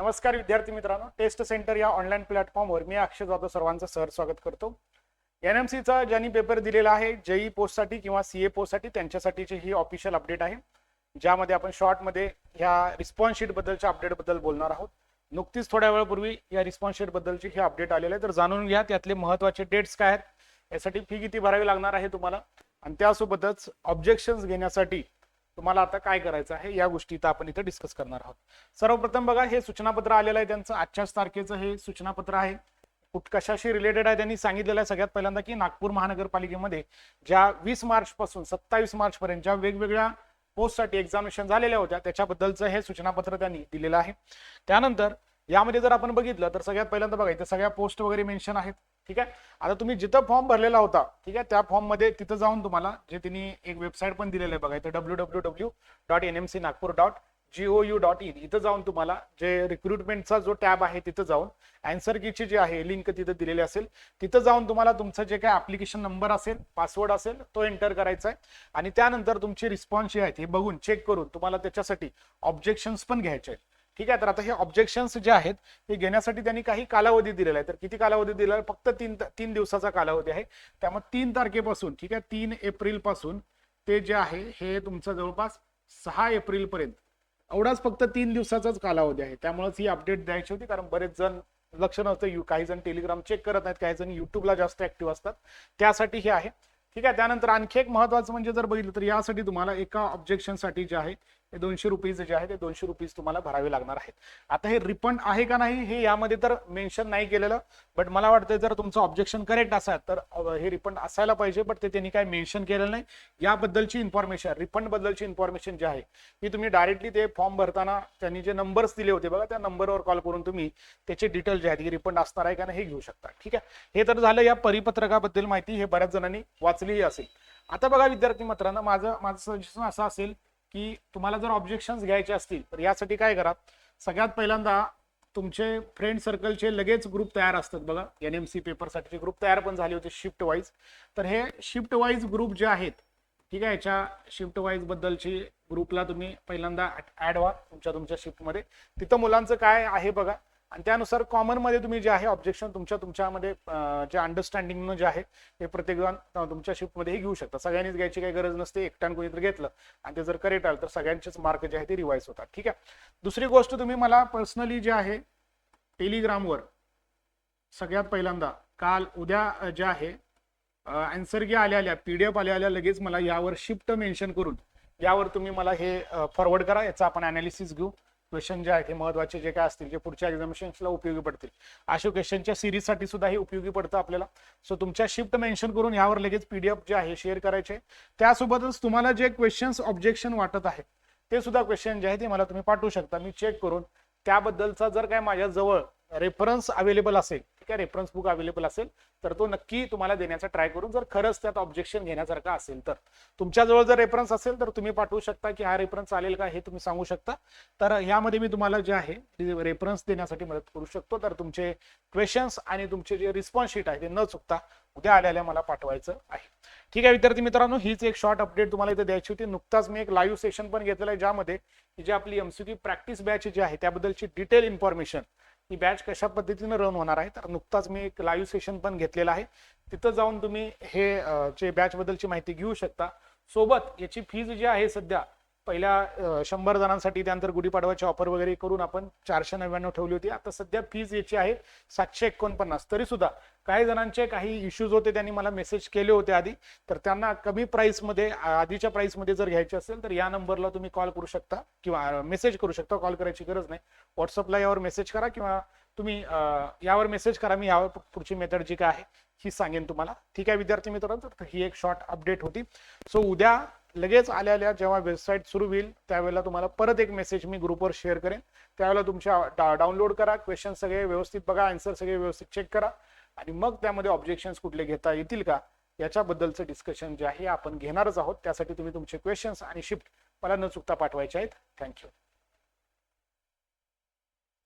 नमस्कार विद्यार्थी मित्रांनो टेस्ट सेंटर या ऑनलाईन प्लॅटफॉर्मवर मी अक्षय जाधव सर्वांचं सहर स्वागत करतो. एन एम सीचा ज्यांनी पेपर दिलेला आहे जेई पोस्टसाठी किंवा सी ए पोस्टसाठी त्यांच्यासाठीची ही ऑफिशियल अपडेट आहे. ज्यामध्ये आपण शॉर्टमध्ये ह्या रिस्पॉन्स शीटबद्दलच्या अपडेटबद्दल बोलणार आहोत. नुकतीच थोड्या वेळापूर्वी या रिस्पॉन्स शीटबद्दलची ही अपडेट आलेली आहे. तर जाणून घ्या त्यातले महत्त्वाचे डेट्स काय आहेत. यासाठी फी किती भरावी लागणार आहे तुम्हाला? आणि त्यासोबतच ऑब्जेक्शन्स घेण्यासाठी तुम्हाला आता काय करायचं आहे या गोष्टी इथं आपण इथं डिस्कस करणार आहोत. सर्वप्रथम बघा हे सूचनापत्र आलेलं आहे त्यांचं. आजच्याच तारखेचं हे सूचनापत्र आहे. कुठ कशाशी रिलेटेड आहे त्यांनी सांगितलेलं आहे सगळ्यात पहिल्यांदा की नागपूर महानगरपालिकेमध्ये ज्या वीस मार्च पासून सत्तावीस मार्च पर्यंत ज्या वेगवेगळ्या पोस्टसाठी एक्झामिनेशन झालेल्या होत्या त्याच्याबद्दलचं हे सूचनापत्र त्यांनी दिलेलं आहे. त्यानंतर यामध्ये जर आपण बघितलं तर सगळ्यात पहिल्यांदा बघा इथे सगळ्या पोस्ट वगैरे मेन्शन आहेत. ठीक आहे? आता तुम्ही जिथं फॉर्म भरलेला होता ठीक आहे? त्या फॉर्ममध्ये तिथं जाऊन तुम्हाला जे तिने एक वेबसाईट पण दिलेलं आहे बघा इथे W W W dot N M C Nagpur dot G O U dot in इथं जाऊन तुम्हाला जे रिक्रुटमेंटचा जो टॅब आहे तिथं जाऊन अँसर कीची जी आहे लिंक तिथं दिलेली असेल तिथं जाऊन तुम्हाला तुमचं जे काय ऍप्लिकेशन नंबर असेल पासवर्ड असेल तो एंटर करायचा आहे. आणि त्यानंतर तुमची रिस्पॉन्स जे आहेत हे बघून चेक करून तुम्हाला त्याच्यासाठी ऑब्जेक्शन्स पण घ्यायचे आहेत. ठीक आहे तर आता हे ऑब्जेक्शन्स जे आहेत ते घेण्यासाठी त्यांनी काही कालावधी दिलेला आहे. तर किती कालावधी दिलेला आहे? फक्त तीन तीन दिवसाचा कालावधी आहे. त्यामुळे तीन तारखेपासून ठीक आहे तीन एप्रिलपासून ते जे आहे हे तुमचं जवळपास सहा एप्रिल पर्यंत एवढाच फक्त तीन दिवसाचाच कालावधी आहे. त्यामुळेच ही अपडेट द्यायची होती कारण बरेच जण लक्ष नव्हतं काही जण टेलिग्राम चेक करत नाहीत काही जण युट्यूबला जास्त ऍक्टिव्ह असतात. त्यासाठी हे आहे. ठीक आहे त्यानंतर आणखी एक महत्वाचं म्हणजे जर बघितलं तर यासाठी तुम्हाला एका ऑब्जेक्शनसाठी जे आहे हे दोनशे रुपीज जे आहे ते दोनशे रुपीज तुम्हाला भरावे लागणार आहेत. आता हे रिफंड आहे का नाही हे यामध्ये तर मेन्शन नाही केलेलं बट मला वाटतं जर तुमचं ऑब्जेक्शन करेक्ट असेल तर हे रिफंड असायला पाहिजे बट ते त्यांनी काय मेन्शन केलेलं नाही. याबद्दलची इन्फॉर्मेशन रिफंड बद्दलची इन्फॉर्मेशन जी आहे ती तुम्ही डायरेक्टली ते फॉर्म भरताना त्यांनी जे नंबर्स दिले होते बघा त्या नंबरवर कॉल करून तुम्ही त्याचे डिटेल जे आहेत की रिफंड असणार आहे का नाही हे घेऊ शकता. ठीक आहे? हे तर झालं या परिपत्रकाबद्दल माहिती हे बऱ्याच जणांनी वाचलीही असेल. आता बघा विद्यार्थी मित्रांनो माझं माझं सजेशन असं असेल की तुम्हाला जर ऑब्जेक्शन्स घ्यायचे असतील तर यासाठी काय करा. सगळ्यात पहिल्यांदा तुमचे फ्रेंड सर्कलचे लगेच ग्रुप तयार असतात बघा. एन एम सी पेपरसाठीचे ग्रुप तयार पण झाले होते शिफ्ट वाईज तर हे शिफ्ट वाईज ग्रुप जे आहेत ठीक आहे याच्या शिफ्ट वाईज बद्दलची ग्रुपला तुम्ही पहिल्यांदा ऍड व्हा तुमच्या तुमच्या शिफ्टमध्ये तिथं मुलांचं काय आहे बघा आणि त्यानुसार कॉमनमध्ये तुम्ही जे आहे ऑब्जेक्शन तुमच्या तुमच्यामध्ये जे अंडरस्टँडिंगनं जे आहे ते प्रत्येकजण तुमच्या शिफ्टमध्ये घेऊ शकता सगळ्यांनीच घ्यायची काही गरज नसते एकट्यानं कोणीतरी घेतलं आणि ते जर करेक्ट आलं तर सगळ्यांचेच मार्क जे आहे ते रिवाईज होतात. ठीक आहे? दुसरी गोष्ट तुम्ही मला पर्सनली जे आहे टेलिग्रामवर सगळ्यात पहिल्यांदा काल उद्या जे आहे आन्सर आल्या आल्या आल्या एफ आल्या आल्या लगेच मला यावर शिफ्ट मेन्शन करून यावर तुम्ही मला हे फॉरवर्ड करा याचा आपण अनालिसिस घेऊ. क्वेश्चन जे आहेत हे महत्त्वाचे जे काय असतील जे पुढच्या एक्झामिनेशनला उपयोगी पडतील. अशा क्वेश्चनच्या सिरीजसाठी सुद्धा हे उपयोगी पडतं आपल्याला. सो तुमच्या शिफ्ट मेन्शन करून यावर लगेच पीडीएफ जे आहे शेअर करायचे. त्यासोबतच तुम्हाला जे क्वेश्चन्स ऑब्जेक्शन वाटत आहे ते सुद्धा क्वेश्चन जे आहे ते मला तुम्ही पाठवू शकता. मी चेक करून त्याबद्दलचा जर काय माझ्याजवळ रेफरन्स अवेलेबल असेल ठीक आहे? रेफरन्स बुक अवेलेबल असेल तर तो नक्की तुम्हाला देण्याचा ट्राय करून जर खरंच त्यात ऑब्जेक्शन घेण्यासारखा असेल तर. तुमच्याजवळ जर रेफरन्स असेल तर तुम्ही पाठवू शकता की हा रेफरन्स आलेल का हे तुम्ही सांगू शकता. तर यामध्ये मी तुम्हाला जे आहे रेफरन्स देण्यासाठी मदत करू शकतो. तर तुमचे क्वेश्चन्स आणि तुमचे जे रिस्पॉन्स शीट आहे ते न चुकता उद्या आल्याला मला पाठवायचं आहे. ठीक आहे विद्यार्थी मित्रांनो हीच एक शॉर्ट अपडेट तुम्हाला इथे द्यायची होती. नुकताच मी एक लाईव्ह सेशन पण घेतलेलं आहे ज्यामध्ये जी आपली एमसीक्यू प्रॅक्टिस बॅच जी आहे त्याबद्दलची डिटेल इन्फॉर्मेशन ही बॅच कशा पद्धतीनं रन होणार आहे? तर नुकताच मी एक लाईव्ह सेशन पण घेतलेलं आहे. तिथं जाऊन तुम्ही हे जे बॅचबद्दलची माहिती घेऊ शकता. सोबत याची फीज जी आहे सध्या पहिल्या शंभर जणांसाठी त्यानंतर गुढीपाडवाची ऑफर वगैरे करून आपण चारशे नव्याण्णव ठेवली होती. आता सध्या फीज याची आहे सातशे एकोणपन्नास. तरी सुद्धा काही जणांचे काही इश्यूज होते त्यांनी मला मेसेज केले होते आधी. तर त्यांना कमी प्राईसमध्ये आधीच्या प्राईसमध्ये जर घ्यायचे असेल तर या नंबरला तुम्ही कॉल करू शकता किंवा मेसेज करू शकता. कॉल करायची गरज नाही. व्हॉट्सअपला यावर मेसेज करा किंवा तुम्ही यावर मेसेज करा. मी यावर पुढची मेथड जी काय आहे ही सांगेन तुम्हाला. ठीक आहे विद्यार्थी मित्रांनो तर ही एक शॉर्ट अपडेट होती. सो उद्या लगेच आल्या आल्या जेव्हा वेबसाईट सुरू होईल त्यावेळेला तुम्हाला परत एक मेसेज मी ग्रुपवर शेअर करेन. त्यावेळेला तुमच्या डाउनलोड करा क्वेश्चन सगळे व्यवस्थित बघा आन्सर सगळे व्यवस्थित चेक करा आणि मग त्यामध्ये ऑब्जेक्शन्स कुठले घेता येतील का याच्याबद्दलचं डिस्कशन जे आहे आपण घेणारच आहोत. त्यासाठी तुम्ही तुमचे क्वेश्चन्स आणि शिफ्ट मला न चुकता पाठवायचे आहेत. थँक्यू